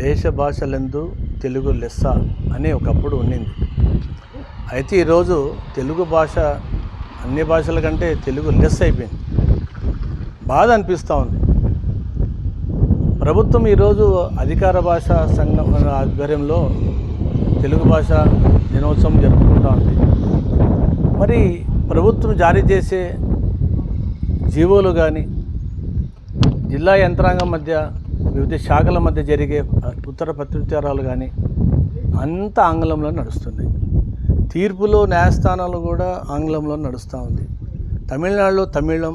దేశ భాషలందు తెలుగు లెస్స అని ఒకప్పుడు ఉండింది. అయితే ఈరోజు తెలుగు భాష అన్ని భాషల కంటే తెలుగు లెస్ అయిపోయింది. బాధ అనిపిస్తూ ఉంది. ప్రభుత్వం ఈరోజు అధికార భాష సంఘం ఆధ్వర్యంలో తెలుగు భాష దినోత్సవం జరుపుకుంటా ఉంది. మరి ప్రభుత్వం జారీ చేసే జీవోలు కానీ జిల్లా యంత్రాంగం మధ్య వివిధ శాఖల మధ్య జరిగే ఉత్తర ప్రత్యుత్తరాలు కానీ అంత ఆంగ్లంలో నడుస్తున్నాయి. తీర్పులో న్యాయస్థానాలు కూడా ఆంగ్లంలో నడుస్తూ ఉంది. తమిళనాడులో తమిళం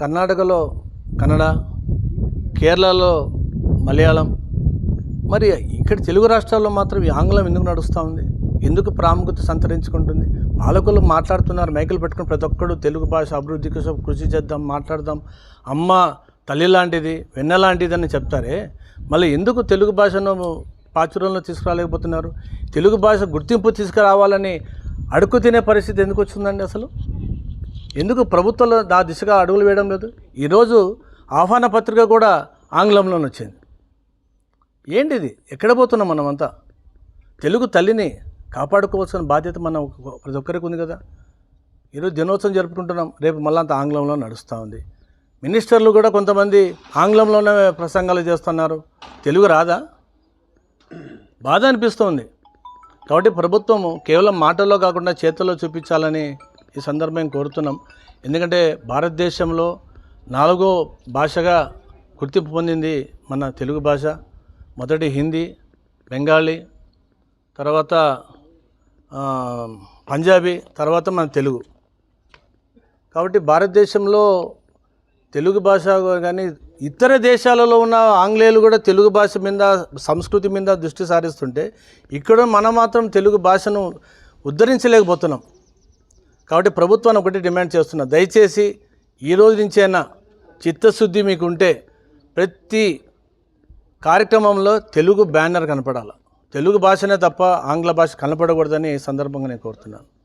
కర్ణాటకలో కన్నడ కేరళలో మలయాళం. మరి ఇక్కడ తెలుగు రాష్ట్రాల్లో మాత్రం ఈ ఆంగ్లం ఎందుకు నడుస్తూ ఉంది? ఎందుకు ప్రాముఖ్యత సంతరించుకుంటుంది? పాలకులు మాట్లాడుతున్నారు మైకులు పెట్టుకుని ప్రతి ఒక్కడు తెలుగు భాష అభివృద్ధి కోసం కృషి చేద్దాం మాట్లాడదాం. అమ్మ తల్లి లాంటిది వెన్న లాంటిది అని చెప్తారే మళ్ళీ ఎందుకు తెలుగు భాషను ప్రాచుర్యంలో తీసుకురాలేకపోతున్నారు? తెలుగు భాష గుర్తింపు తీసుకురావాలని అడుగు తినే పరిస్థితి ఎందుకు వచ్చిందండి అసలు? ఎందుకు ప్రభుత్వాలు ఆ దిశగా అడుగులు వేయడం లేదు? ఈరోజు ఆహ్వాన పత్రిక కూడా ఆంగ్లంలోనే వచ్చింది. ఏంటిది? ఎక్కడ పోతున్నాం మనమంతా? తెలుగు తల్లిని కాపాడుకోవాల్సిన బాధ్యత మనం ప్రతి ఒక్కరికి ఉంది కదా. ఈరోజు దినోత్సవం జరుపుకుంటున్నాం. రేపు మళ్ళీ అంత ఆంగ్లంలో నడుస్తూ ఉంది. మినిస్టర్లు కూడా కొంతమంది ఆంగ్లంలోనే ప్రసంగాలు చేస్తున్నారు. తెలుగు రాదా? బాధ అనిపిస్తోంది. కాబట్టి ప్రభుత్వము కేవలం మాటల్లో కాకుండా చేతుల్లో చూపించాలని ఈ సందర్భం కోరుతున్నాం. ఎందుకంటే భారతదేశంలో నాలుగో భాషగా గుర్తింపు పొందింది మన తెలుగు భాష. మొదటి హిందీ బెంగాలీ తర్వాత పంజాబీ తర్వాత మన తెలుగు. కాబట్టి భారతదేశంలో తెలుగు భాష కానీ ఇతర దేశాలలో ఉన్న ఆంగ్లేయులు కూడా తెలుగు భాష మీద సంస్కృతి మీద దృష్టి సారిస్తుంటే ఇక్కడ మనం మాత్రం తెలుగు భాషను ఉద్ధరించలేకపోతున్నాం. కాబట్టి ప్రభుత్వాన్ని ఒకటి డిమాండ్ చేస్తున్నా. దయచేసి ఈ రోజు నుంచైనా చిత్తశుద్ధి మీకు ఉంటే ప్రతి కార్యక్రమంలో తెలుగు బ్యానర్ కనపడాలి. తెలుగు భాషనే తప్ప ఆంగ్ల భాష కనపడకూడదని ఈ సందర్భంగా నేను కోరుతున్నాను.